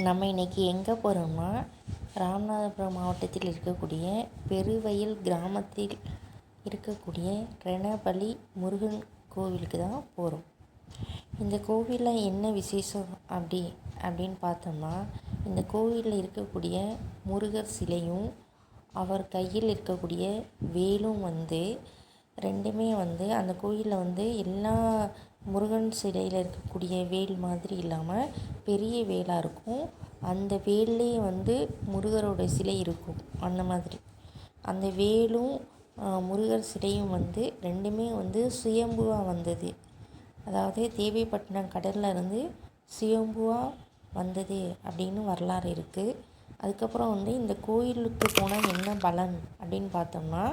நம்ம இன்றைக்கி எங்கே போகிறோம்னா ராமநாதபுரம் மாவட்டத்தில் இருக்கக்கூடிய பெருவயல் கிராமத்தில் இருக்கக்கூடிய ரெனபலி முருகன் கோவிலுக்கு தான் போகிறோம் இந்த கோவிலில் என்ன விசேஷம் அப்படி அப்படின்னு பார்த்தோம்னா இந்த கோவிலில் இருக்கக்கூடிய முருகர் சிலையும் அவர் கையில் இருக்கக்கூடிய வேலும் வந்து ரெண்டுமே வந்து அந்த கோயிலில் வந்து எல்லா முருகன் சிலையில் இருக்கக்கூடிய வேல் மாதிரி இல்லாமல் பெரிய வேலாக இருக்கும். அந்த வேல்லேயே வந்து முருகரோட சிலை இருக்கும். அந்த மாதிரி. அந்த வேலும் முருகர் சிலையும் வந்து ரெண்டுமே வந்து சுயம்புவாக வந்தது. அதாவது தேவைப்பட்டினம் கடலில் இருந்து சுயம்புவாக வந்தது அப்படின்னு வரலாறு இருக்குது அதுக்கப்புறம் வந்து இந்த கோயிலுக்கு போனால் என்ன பலன் அப்படின்னு பார்த்தோம்னா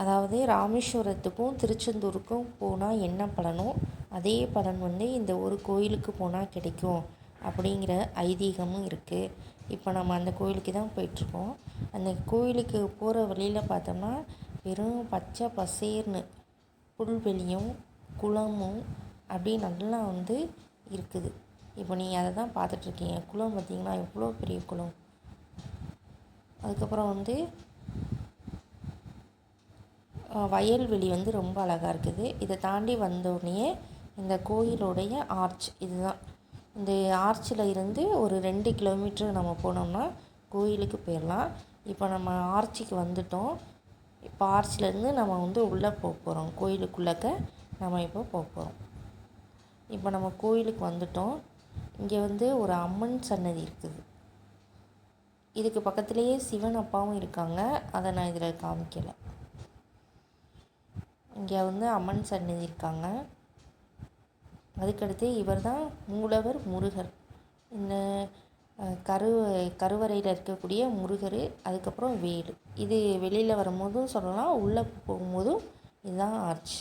அதாவது ராமேஸ்வரத்துக்கும் திருச்செந்தூருக்கும் போனால் என்ன பலனோ அதே பலன் வந்து இந்த ஒரு கோயிலுக்கு போனால் கிடைக்கும் அப்படிங்கிற ஐதீகமும் இருக்குது இப்போ நம்ம அந்த கோயிலுக்கு தான் போயிட்டுருக்கோம். அந்த கோயிலுக்கு போகிற வழியில் பார்த்தோம்னா வெறும் பச்சை பசேர்னு புல்வெளியும் குளமும் அப்படி நல்லா வந்து இருக்குது. இப்போ நீங்கள் அதை தான் பார்த்துட்ருக்கீங்க குளம் பார்த்திங்கன்னா எவ்வளோ பெரிய குளம்? அதுக்கப்புறம் வந்து வயல்வெளி வந்து ரொம்ப அழகாக இருக்குது. இதை தாண்டி வந்தோடனே இந்த கோயிலுடைய ஆர்ச் இதுதான். இந்த ஆர்ச்சில் இருந்து ஒரு ரெண்டு கிலோமீட்டர் நம்ம போனோம்னா கோயிலுக்கு போயிடலாம். இப்போ நம்ம ஆர்ச்சிக்கு வந்துட்டோம். இப்போ ஆர்ச்சிலேருந்து நம்ம வந்து உள்ளே போக போகிறோம் கோயிலுக்குள்ளக்க நம்ம இப்போ போக போகிறோம் இப்போ நம்ம கோயிலுக்கு வந்துட்டோம். இங்கே வந்து ஒரு அம்மன் சன்னதி இருக்குது. இதுக்கு பக்கத்துலேயே சிவன் அப்பாவும் இருக்காங்க. அதை நான் இதில் காமிக்கலை. இங்கே வந்து அம்மன் சன்னதி இருக்காங்க அதுக்கடுத்து இவர் தான் மூலவர் முருகர். இந்த கரு கருவறையில் இருக்கக்கூடிய முருகர் அதுக்கப்புறம் வேலு. இது வெளியில் வரும்போதும் சொல்லலாம் உள்ளே போகும்போதும் இதுதான் ஆர்ச்.